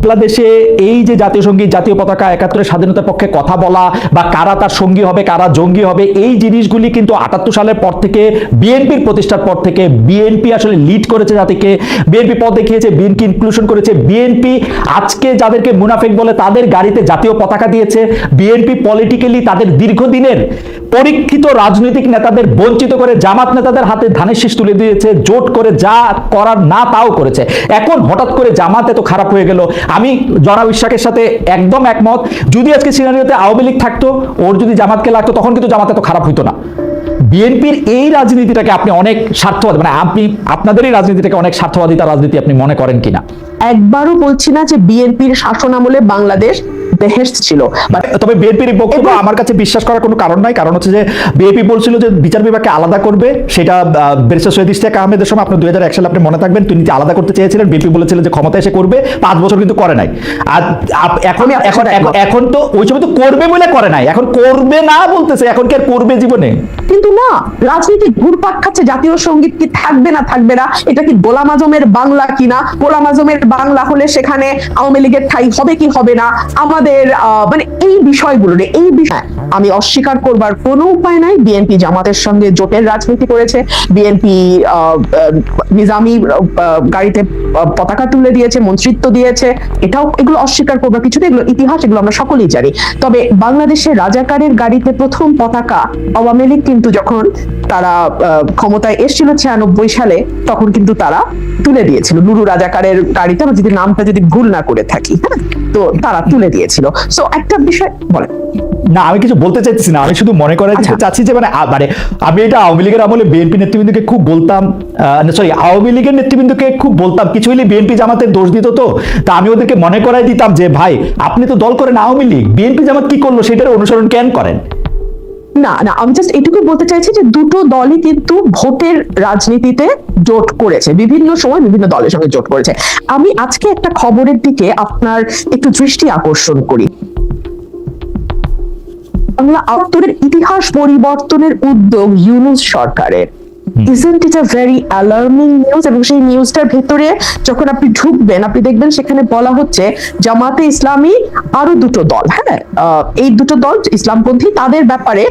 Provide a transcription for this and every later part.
বাংলাদেশে এই যে জাতীয় সংগীত, জাতীয় পতাকা একাত্তরের স্বাধীনতার পক্ষে কথা বলা বা কারা তার সঙ্গী হবে, কারা জঙ্গি হবে, এই জিনিসগুলি কিন্তু আটাত্তর সালের পর থেকে বিএনপির প্রতিষ্ঠার পর থেকে বিএনপি আসলে লিড করেছে জাতিকে। বিএনপি পথ দেখিয়েছে, বিএনপি ইনক্লুশন করেছে। বিএনপি আজকে যাদেরকে মুনাফেক বলে তাদের গাড়িতে জাতীয় পতাকা দিয়েছে। বিএনপি পলিটিক্যালি তাদের দীর্ঘদিনের পরীক্ষিত রাজনৈতিক নেতাদের বঞ্চিত করে, জামাত নেতাদের হাতে ধানের শীষ তুলে দিয়েছে, জোট করে যা করার না তাও করেছে। এখন হঠাৎ করে জামাত এত খারাপ হয়ে গেল। আমি জনাব ইশাকের সাথে একদম একমত। যদি আজকে সিনারিওতে আওয়ামী লীগ থাকতো, ওর যদি জামাতকে লাগতো, তখন কিন্তু জামাত এত খারাপ হইতো না। বিএনপির এই রাজনীতিটাকে আপনি অনেক স্বার্থবাদী মানে আপনি আপনাদের এই রাজনীতিটাকে অনেক স্বার্থবাদিতা রাজনীতি আপনি মনে করেন কিনা? একবারও বলছি না যে বিএনপির শাসন আমলে বাংলাদেশ বেহেস্ট ছিল। তবে বিএনপির বক্তব্য আমার কাছে বিশ্বাস করার কোনো কারণ নাই। কারণ হচ্ছে যে বিএনপি বলছিল যে বিচার বিভাগকে আলাদা করবে। সেটা বেরসা সৈয়দ ইশতিয়াক আহমেদের সময় আপনি দুই হাজার এক সালে আপনি মনে থাকবেন তিনি যে আলাদা করতে চেয়েছিলেন বিএনপি বলেছিলেন যে ক্ষমতা এসে করবে। পাঁচ বছর কিন্তু করে নাই। আর এখন এখন- এখন তো ওই সময় তো করবে বলে করে নাই। এখন করবে না বলতেছে এখন কি আর করবে জীবনে? কিন্তু না রাজনীতি ঘুরপাক খাচ্ছে জাতীয় সংগীত কি থাকবে না থাকবে না? এটা কি গোলাম আজমের বাংলা কিনা? গোলাম আজমের বাংলা হলে সেখানে আওয়ামী লীগের ঠাই হবে কি হবে না? আমাদের মানে এই বিষয়গুলো এই বিষয় আমি অস্বীকার করবার কোনো উপায় নাই। বিএনপি জামাতের সঙ্গে জোটের রাজনীতি করেছে। বিএনপি নিজামি গাড়িতে পতাকা তুলে দিয়েছে, মন্ত্রিত্ব দিয়েছে। এটাও এগুলো অস্বীকার করবার কিছু এগুলো ইতিহাস, এগুলো আমরা সকলেই জানি। তবে বাংলাদেশের রাজাকারের গাড়িতে প্রথম পতাকা আওয়ামী লীগ কিন্তু যখন তারা ক্ষমতায় এসেছিল ছিয়ানব্বই সালে, তখন কিন্তু তারা তুলে দিয়েছিল। লুরু রাজাকারের গাড়িতে আমরা যদি নামটা যদি ভুল না করে থাকি হ্যাঁ? তো তারা তুলে দিয়েছিল। সো একটা বিষয় বলে না, আমি কিছু বলতে চাইছি না আমি শুধু মনে করাই আচ্ছা। চাচ্ছি যে মানে মানে আমি এটা আওয়ামী লীগের আমলে বিএনপি নেতৃবৃন্দকে খুব বলতাম সরি আওয়ামী লীগের নেতৃবৃন্দকে খুব বলতাম। কিছু হলে বিএনপি জামাতের দোষ দিত তো তা আমি ওদেরকে মনে করাই দিতাম যে ভাই আপনি তো দল করেন আওয়ামী লীগ বিএনপি জামাত কি করল সেটার অনুসরণ কেন করেন? না না আমি জাস্ট এটুকু বলতে চাইছি যে দুটো দলই কিন্তু ভোটের রাজনীতিতে জোট করেছে বিভিন্ন সময় বিভিন্ন দলের সঙ্গে জোট করেছে। আমি আজকে একটা খবরের দিকে আপনার একটু দৃষ্টি আকর্ষণ করি। বাংলা আত্তরের ইতিহাস পরিবর্তনের উদ্যোগ ইউনুস সরকারের। Isn't it a very alarming news এবং সেই নিউজটার ভেতরে যখন আপনি ঢুকবেন, আপনি দেখবেন সেখানে বলা হচ্ছে, জামাতে ইসলামী আরও দুটো দল হ্যাঁ? এই দুটো দল, ইসলামপন্থী, তাদের ব্যাপারে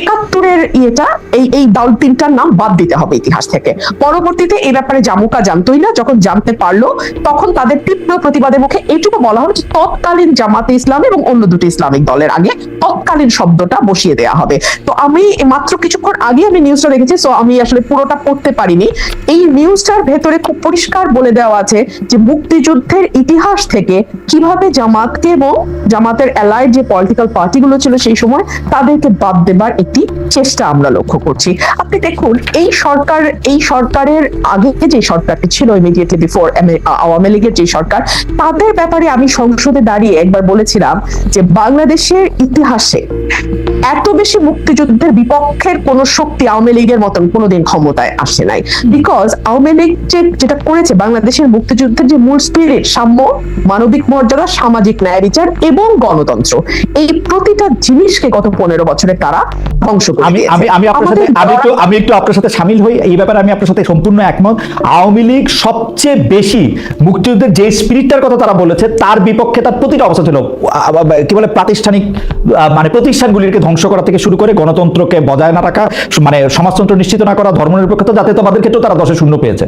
একাত্তরের ইয়েটা, এই এই দল তিনটার নাম বাদ দিতে হবে ইতিহাস থেকে। পরবর্তীতে এই ব্যাপারে জামুকা জানতোই না, যখন জানতে পারল, তখন তাদের তীব্র প্রতিবাদের মুখে এইটুকু বলা যে তৎকালীন জামাতে ইসলাম এবং অন্য দুটো ইসলামিক দলের আগে তৎকালীন শব্দটা বসিয়ে দেওয়া হবে। তো আমি মাত্র কিছুক্ষণ আগে আমি নিউজটা দেখেছি সো আমি আসলে পুরোটা পড়তে পারিনি। এই নিউজটার ভেতরে খুব পরিষ্কার বলে দেওয়া আছে যে মুক্তিযুদ্ধের ইতিহাস থেকে কীভাবে জামাতকে এবং জামাতের অ্যালাইড যে পলিটিক্যাল পার্টিগুলো ছিল সেই সময়, তাদেরকে বাদ দেবার একটি চেষ্টা আমরা লক্ষ্য করছি। আপনি দেখুন, এই সরকার, এই সরকারের আগে যে সরকারটি ছিল ইমিডিয়েটলি বিফোর আওয়ামী লীগের যে সরকার, তাদের ব্যাপারে আমি সংসদে দাঁড়িয়ে একবার বলেছিলাম যে বাংলাদেশের ইতিহাসে এত বেশি মুক্তিযুদ্ধের বিপক্ষের কোন শক্তি আওয়ামী লীগের মতন কোনোদিন ক্ষমতায় আসে নাই। বিকজ আওয়ামী লীগ যে যেটা করেছে বাংলাদেশের মুক্তিযুদ্ধের যে মূল স্পিরিট সাম্য মানবিক মর্যাদা সামাজিক ন্যায় বিচার এবং গণতন্ত্র এই প্রতিটা জিনিসকে গত পনেরো বছরে তারা ধ্বংস আমি আমি আমি আপনার সাথে আমি একটু আমি একটু আপনার সাথে সামিল হই। এই ব্যাপারে আমি আপনার সাথে সম্পূর্ণ একমত। আওয়ামী লীগ সবচেয়ে বেশি মুক্তিযুদ্ধের যে স্পিরিটটার কথা তারা বলেছে তার বিপক্ষে তার প্রতিটা অবস্থা ছিল কি বলে প্রাতিষ্ঠানিক মানে প্রতিষ্ঠানগুলিকে ধ্বংস করা থেকে শুরু করে গণতন্ত্রকে বজায় না রাখা মানে সমাজতন্ত্র নিশ্চিত না করা ধর্মনিরপেক্ষতা যাতে তোমাদের ক্ষেত্রে তারা দশে শূন্য পেয়েছে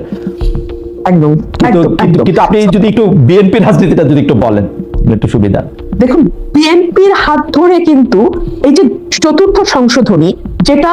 একদম কিন্তু একদম। কিন্তু আপনি যদি একটু বিএনপি রাজনীতিটা যদি একটু বলেন একটু সুবিধা দেখুন বিএনপির হাত ধরে কিন্তু এই যে চতুর্থ সংশোধনী যেটা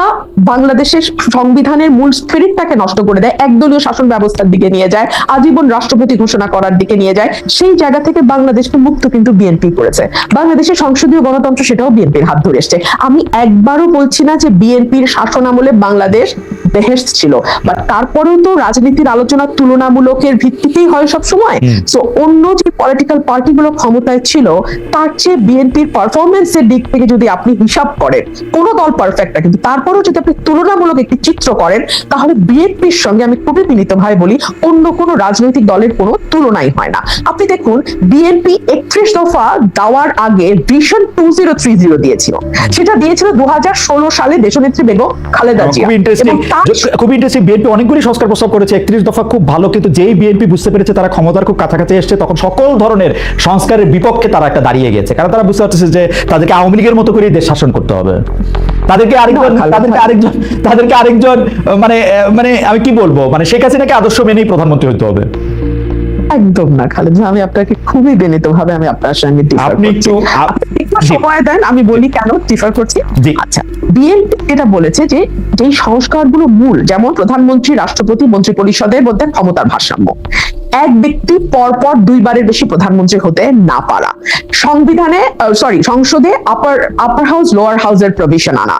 বাংলাদেশের সংবিধানের মূল স্পিরিটটাকে নষ্ট করে দেয় একদলীয় শাসন ব্যবস্থার দিকে নিয়ে যায় আজীবন রাষ্ট্রপতি ঘোষণা করার দিকে নিয়ে যায় সেই জায়গা থেকে বাংলাদেশকে মুক্ত কিন্তু বিএনপি করেছে। বাংলাদেশের সংসদীয় গণতন্ত্র সেটাও বিএনপির হাত ধরে এসছে। আমি একবারও বলছি না যে বিএনপির শাসন আমলে বাংলাদেশ বেহেস্ট ছিল বাট তারপরেও তো রাজনীতির আলোচনা তুলনামূলকের ভিত্তিতেই হয় সব সময় সো অন্য যে পলিটিক্যাল পার্টিগুলো ক্ষমতায় ছিল তার চেয়ে বিএনপির পারফরমেন্সের দিক থেকে যদি আপনি হিসাব করেন কোন দল পারফেক্ট না কিন্তু তারপরেও যদি আপনি তুলনামূলক একটি চিত্র করেন তাহলে বিএনপির সঙ্গে আমি খুবই ভাই বলি অন্য কোনো রাজনৈতিক দলের কোনো তুলনাই হয় না। আপনি দেখুন বিএনপি একত্রিশ দফা দেওয়ার আগে vision two zero three zero দিয়েছিল। সেটা দিয়েছিল দু হাজার ষোলো সালে দেশনেত্রী বেগম খালেদা জিয়া। খুব ইন্টারেস্টিং বিএনপি অনেকগুলি সংস্কার প্রস্তাব করেছে একত্রিশ দফা খুব ভালো কিন্তু যেই বিএনপি বুঝতে পেরেছে তারা ক্ষমতার খুব কাছাকাছি এসছে তখন সকল ধরনের সংস্কারের বিপক্ষে তারা একটা দাঁড়িয়ে গেছে। কারণ তারা বুঝতে পারতেছে যে তাদেরকে আওয়ামী লীগের মতো করে দেশ শাসন করতে হবে। তাদেরকে আরেকজন তাদেরকে আরেকজন তাদেরকে আরেকজন মানে মানে আমি কি বলব? মানে শেখ হাসিনাকে আদর্শ মেনেই প্রধানমন্ত্রী হতে হবে। একদম না খালেদ আমি আপনাকে খুবই বিনীত ভাবে আমি আপনার সঙ্গে আপনি একটু। সময় দেন আমি বলি কেন ডিফার করছি? আচ্ছা বিএনপি এটা বলেছে যে যেই সংস্কারগুলো মূল যেমন প্রধানমন্ত্রী রাষ্ট্রপতি মন্ত্রী পরিষদের মধ্যে ক্ষমতার ভারসাম্য। এক ব্যক্তি পরপর দুইবারের বেশি প্রধানমন্ত্রী হতে না পারা। সংবিধানে সরি সংসদে আপার আপার হাউস লোয়ার হাউসের প্রভিশন আনা।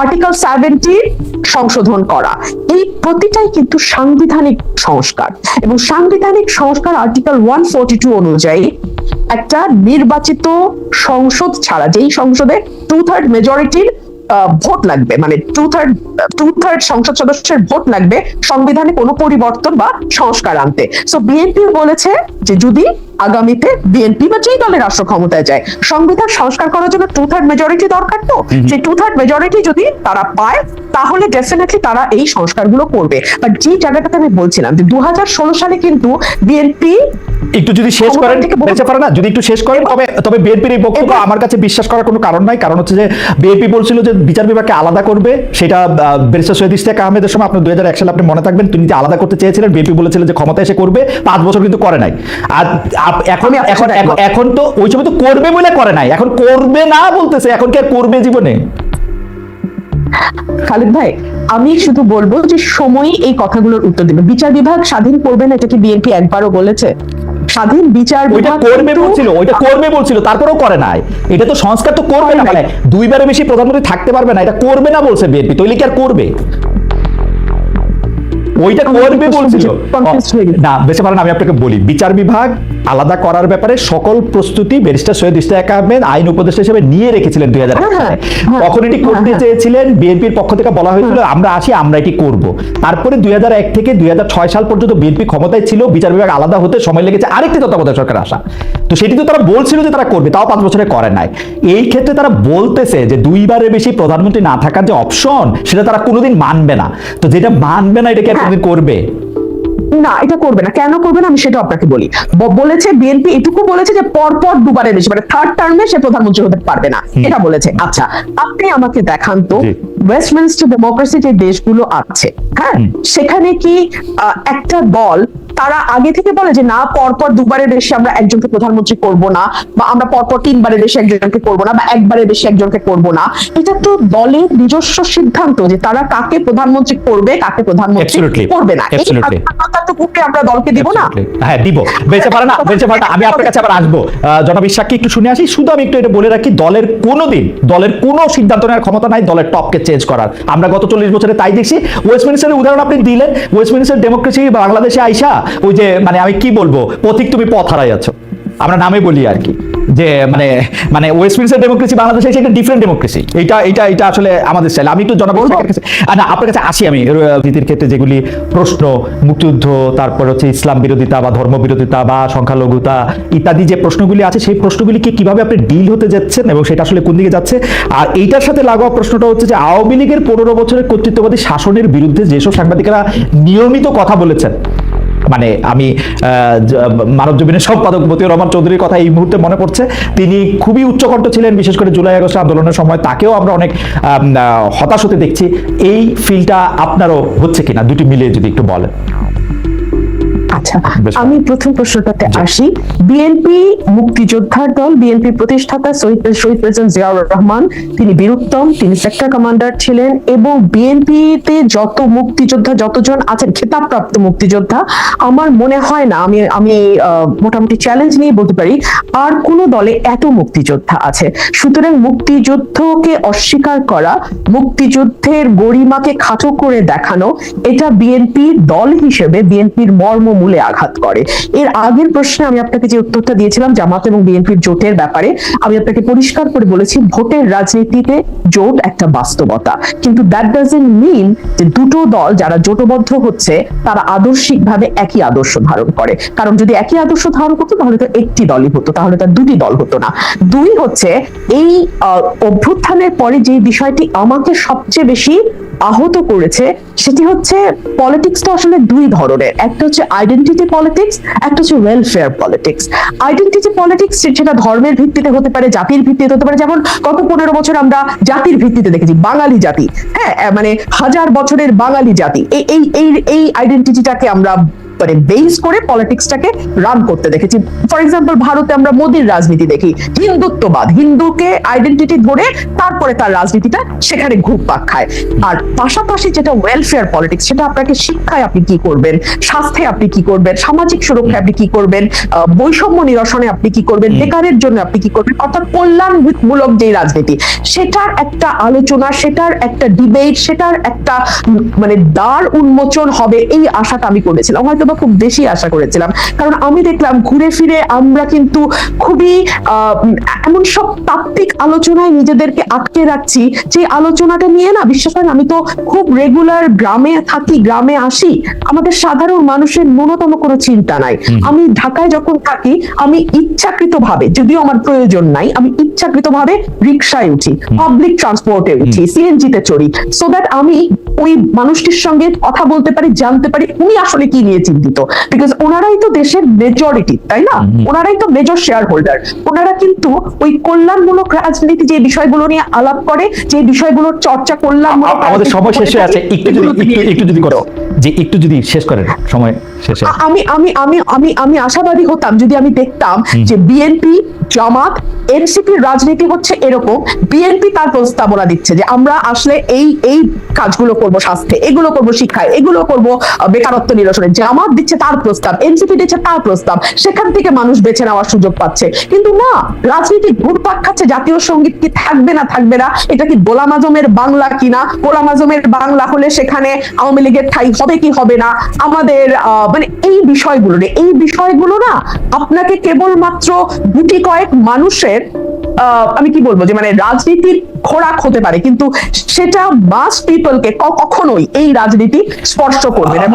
আর্টিকেল সেভেন্টি সংশোধন করা। এই প্রতিটাই কিন্তু সাংবিধানিক সংস্কার। এবং সাংবিধানিক সংস্কার আর্টিকেল ওয়ান ফোর্টি টু অনুযায়ী একটা নির্বাচিত সংসদ ছাড়া, যেই সংসদে টু থার্ড মেজরিটির ভোট লাগবে মানে টু থার্ড টু থার্ড সংসদ সদস্যের ভোট লাগবে সংবিধানে কোনো পরিবর্তন বা সংস্কার আনতে। সো বিএনপি বলেছে যে যদি আগামীতে বিএনপি বা যেই দলের রাষ্ট্র ক্ষমতায় যায় সংবিধান সংস্কার করার জন্য টু থার্ড মেজরিটি দরকার তো? সেই টু থার্ড মেজরিটি যদি তারা পায় তাহলে ডেফিনেটলি তারা এই সংস্কারগুলো করবে। বাট যে জায়গাটাতে আমি বলছিলাম যে দু সালে কিন্তু বিএনপি একটু যদি শেষ করেন বেঁচে পারে না যদি একটু শেষ করেন তবে তবে বিএনপির এই বক্তব্য আমার কাছে বিশ্বাস করার কোনো কারণ নাই। কারণ হচ্ছে যে বিএনপি বলছিল যে বিচার বিভাগকে আলাদা করবে। সেটা ব্যারিস্টার সৈয়দ ইশতিয়াক আহমেদের সময় আপনার দুই হাজার এক সালে আপনি মনে থাকবেন তিনি যে আলাদা করতে চেয়েছিলেন বিএনপি বলেছিলেন যে ক্ষমতা এসে করবে পাঁচ বছর কিন্তু করে নাই। আর এখন এখন এখন- তো ওই সময় তো করবে বলে করে নাই। এখন করবে না বলতেছে এখন কি করবে জীবনে? খালেদ ভাই আমি শুধু বলব যে সময়ই এই কথাগুলোর উত্তর দিবে। বিচার বিভাগ স্বাধীন করবে না এটা কি বিএনপি একবারও বলেছে? স্বাধীন বিচার ওইটা বিভাগ করবে বলছিল ওইটা করবে বলছিল তারপরেও করে নাই। এটা তো সংস্কার তো করবে না মানে নাই। দুইবারের বেশি প্রধানমন্ত্রী থাকতে পারবে না এটা করবে না বলছে বিএনপি তৈলে কি আর করবে? ওইটা করবে বলছিল হয়ে। না পারেন আমি আপনাকে বলি বিচার বিভাগ আলাদা করার ব্যাপারে সকল প্রস্তুতি ব্যারিস্টার সৈয়দ ইশতিয়াক আহমেদ আইন উপদেষ্টা হিসেবে নিয়ে রেখেছিলেন দুই হাজার হ্যাঁ, হ্যাঁ, হ্যাঁ। তখন এটি করতে হ্যাঁ, হ্যাঁ। চেয়েছিলেন বিএনপির পক্ষ থেকে বলা হয়েছিল আমরা আসি আমরা এটি করব তারপরে দুই থেকে দুই সাল পর্যন্ত বিএনপি ক্ষমতায় ছিল বিচার বিভাগ আলাদা হতে সময় লেগেছে আরেকটি তত্ত্বাবধায়ক সরকার আসা তো সেটি তো তারা বলছিল যে তারা করবে তাও পাঁচ বছরে করে নাই এই ক্ষেত্রে তারা বলতেছে যে দুইবারের বেশি প্রধানমন্ত্রী না থাকার যে অপশন সেটা তারা কোনোদিন মানবে না তো যেটা মানবে না এটাকে হ্যাঁ। কোনোদিন করবে? না এটা করবে না। কেন করবে না আমি সেটা আপনাকে বলি। বলেছে বিএনপি এটুকু বলেছে যে পরপর দুবারের বেশি মানে থার্ড টার্মে সে প্রধানমন্ত্রী হতে পারবে না। এটা বলেছে। আচ্ছা আপনি আমাকে দেখান তো ওয়েস্টমিনিস্টার ডেমোক্রেসি যে দেশগুলো আছে হ্যাঁ সেখানে কি একটা দল তারা আগে থেকে বলে যে না পরপর দুবারের বেশি আমরা একজনকে প্রধানমন্ত্রী করব না বা আমরা পরপর তিনবারের বেশি একজনকে করব না বা একবারের বেশি একজনকে করব না। এটা তো দলের নিজস্ব সিদ্ধান্ত যে তারা কাকে প্রধানমন্ত্রী করবে কাকে প্রধানমন্ত্রী করবে না। এই স্বাধীনতাটুকুকে আমরা দলকে দিব না। হ্যাঁ দিব। বেঁচে পারে না বেঁচে পারে না আমি আপনার কাছে আবার আসব। জনাব ইশাককে একটু শুনে আসি। শুধু আমি একটু এটা বলে রাখি দলের কোনো দিন দলের কোনো সিদ্ধান্ত নেওয়ার ক্ষমতা নাই দলের টপকে চেঞ্জ করার। আমরা গত চল্লিশ বছরে তাই দেখছি। ওয়েস্টমিনিস্টারের উদাহরণ আপনি দিলেন। ওয়েস্টমিনিস্টার ডেমোক্রেসি বাংলাদেশে আইসা ওই যে মানে আমি কি বলব? পথিক তুমি পথ হারাই আছো আমরা নামে বলি আর কি। যে মানে মানে ওয়েস্টমিনিস্টার ডেমোক্রেসি বাংলাদেশে একটা ডিফারেন্ট ডেমোক্রেসি এটা এটা এটা আসলে আমাদের স্টাইল আমি একটু জনাব না আপনার কাছে আসি আমি। রীতির ক্ষেত্রে যেগুলি প্রশ্ন মুক্তিযুদ্ধ তারপর হচ্ছে ইসলাম বিরোধিতা বা ধর্ম বিরোধিতা বা সংখ্যালঘুতা ইত্যাদি যে প্রশ্নগুলি আছে সেই প্রশ্নগুলিকে কীভাবে আপনি ডিল হতে যাচ্ছেন এবং সেটা আসলে কোন দিকে যাচ্ছে? আর এইটার সাথে লাগোয়া প্রশ্নটা হচ্ছে যে আওয়ামী লীগের পনেরো বছরের কর্তৃত্ববাদী শাসনের বিরুদ্ধে যেসব সাংবাদিকেরা নিয়মিত কথা বলেছেন মানে আমি মানব জমিনের সম্পাদক মতিউর রহমান চৌধুরীর কথা এই মুহূর্তে মনে পড়ছে। তিনি খুবই উচ্চকণ্ঠ ছিলেন, বিশেষ করে জুলাই আগস্ট আন্দোলনের সময়। তাকেও আমরা অনেক হতাশ হতে দেখছি। এই ফিলটা আপনারও হচ্ছে কিনা? দুটি মিলিয়ে যদি একটু বলেন। আচ্ছা আমি প্রথম প্রশ্নটাতে আসি। বিএনপি মুক্তিযোদ্ধার দল বিএনপি প্রতিষ্ঠাতা শহীদ শহীদ প্রেসিডেন্ট জিয়াউর রহমান তিনি বীরুত্তম তিনি সেক্টর কমান্ডার ছিলেন এবং বিএনপিতে যত মুক্তিযোদ্ধা যতজন আছেন খেতাবপ্রাপ্ত মুক্তিযোদ্ধা আমার মনে হয় না আমি আমি মোটামুটি চ্যালেঞ্জ নিয়ে বলতে পারি আর কোন দলে এত মুক্তিযোদ্ধা আছে। সুতরাং মুক্তিযুদ্ধকে অস্বীকার করা মুক্তিযুদ্ধের গরিমাকে খাটো করে দেখানো এটা বিএনপির দল হিসেবে বিএনপির মর্মমূলে মর্মস্থলে আঘাত করে। এর আগের প্রশ্নে আমি আপনাকে যে উত্তরটা দিয়েছিলাম, জামাত এবং বিএনপির জোটের ব্যাপারে, আমি আপনাকে পরিষ্কার করে বলেছি, ভোটের রাজনীতিতে জোট একটা বাস্তবতা। কিন্তু দ্যাট ডাজেন্ট মিন যে দুটো দল যারা জোটবদ্ধ হচ্ছে, তারা আদর্শিকভাবে একই আদর্শ ধারণ করে। কারণ যদি একই আদর্শ ধারণ করতো, তাহলে তো একটি দলই হতো, তাহলে তার দুটি দল হতো না। দুই হচ্ছে, এই অভ্যুত্থানের পরে যে বিষয়টি আমাকে সবচেয়ে বেশি আহত করেছে, সেটি হচ্ছে, পলিটিক্স পলিটিক্সটা আসলে দুই ধরনের। একটা হচ্ছে আইডেন্টিটি পলিটিক্স একটা হচ্ছে ওয়েলফেয়ার পলিটিক্স আইডেন্টিটি পলিটিক্স সেটা ধর্মের ভিত্তিতে হতে পারে, জাতির ভিত্তিতে হতে পারে। যেমন গত পনেরো বছর আমরা জাতির ভিত্তিতে দেখেছি, বাঙালি জাতি। হ্যাঁ মানে হাজার বছরের বাঙালি জাতি। এই এই এই আইডেন্টিটিটাকে আমরা মানে বেস করে পলিটিক্সটাকে রান করতে দেখেছি। ফর এক্সাম্পল ভারতে আমরা মোদির রাজনীতি দেখি। হিন্দুত্ববাদ হিন্দুকে আইডেন্টিটি ধরে তারপরে তার রাজনীতিটা সেখানে ঘুরপাক খায়। আর পাশাপাশি যেটা ওয়েলফেয়ার পলিটিক্স সেটা আপনাকে শিক্ষায় আপনি কি করবেন? স্বাস্থ্যে আপনি কি করবেন? সামাজিক সুরক্ষায় আপনি কি করবেন? বৈষম্য নিরসনে আপনি কি করবেন? বেকারের জন্য আপনি কি করবেন? অর্থাৎ কল্যাণমূলক যে রাজনীতি সেটার একটা আলোচনা সেটার একটা ডিবেট সেটার একটা মানে দ্বার উন্মোচন হবে এই আশাটা আমি করেছিলাম। হয়তো বা খুব বেশি আশা করেছিলাম। কারণ আমি দেখলাম ঘুরে ফিরে আমরা কিন্তু খুবই এমন সব তাত্ত্বিক আলোচনায় নিজেদেরকে আটকে রাখছি। যে আলোচনাটা নিয়ে না বিশ্বাস করেন আমি তো খুব রেগুলার গ্রামে থাকি গ্রামে আসি আমাদের সাধারণ মানুষের ন্যূনতম কোনো চিন্তা নাই। আমি ঢাকায় যখন থাকি আমি ইচ্ছাকৃত ভাবে যদিও আমার প্রয়োজন নাই আমি ইচ্ছাকৃত ভাবে রিক্সায় উঠি পাবলিক ট্রান্সপোর্টে উঠি সিএনজি তে চড়ি। সো দ্যাট আমি ওই মানুষটির সঙ্গে কথা বলতে পারি জানতে পারি উনি আসলে কি নিয়ে চিন্তিত। বিকজ ওনারাই তো দেশের মেজরিটি তাই না? ওনারাই তো মেজর শেয়ার হোল্ডার ওনারা কিন্তু ওই কল্যাণমূলক রাজনীতি যে বিষয়গুলো নিয়ে আলাপ করে যে বিষয়গুলোর চর্চা করলাম আমাদের সময় শেষ হয়ে আছে একটু যদি একটু একটু যদি করো। যে একটু যদি শেষ করেন সময় শেষ। আমি আমি আমি আমি আমি আশাবাদী হতাম যদি আমি দেখতাম যে বিএনপি জামাত এনসিপির রাজনীতি হচ্ছে এরকম, বিএনপি তার প্রস্তাবনা দিচ্ছে যে আমরা আসলে এই এই কাজগুলো করব স্বাস্থ্যে এগুলো করব শিক্ষায়, এগুলো করব বেকারত্ব নিরসনে। জামাত দিচ্ছে তার প্রস্তাব, এনসিপি দিচ্ছে তার প্রস্তাব, সেখান থেকে মানুষ বেছে নেওয়ার সুযোগ পাচ্ছে। কিন্তু না রাজনীতি ঘুরপাক খাচ্ছে জাতীয় সংগীত কি থাকবে না থাকবে না, এটা কি গোলাম আজমের বাংলা কিনা? গোলাম আজমের বাংলা হলে সেখানে আওয়ামী লীগের ঠাই হবে কি হবে না? আমাদের মানে এই বিষয়গুলো এই বিষয়গুলো না আপনাকে কেবলমাত্র গুটি কয়েক মানুষের আহ, আমি কি বলব যে মানে রাজনীতির খোরাক হতে পারে কিন্তু সেটা মাস পিপলকে কখনোই এই রাজনীতি স্পর্শ করবে না।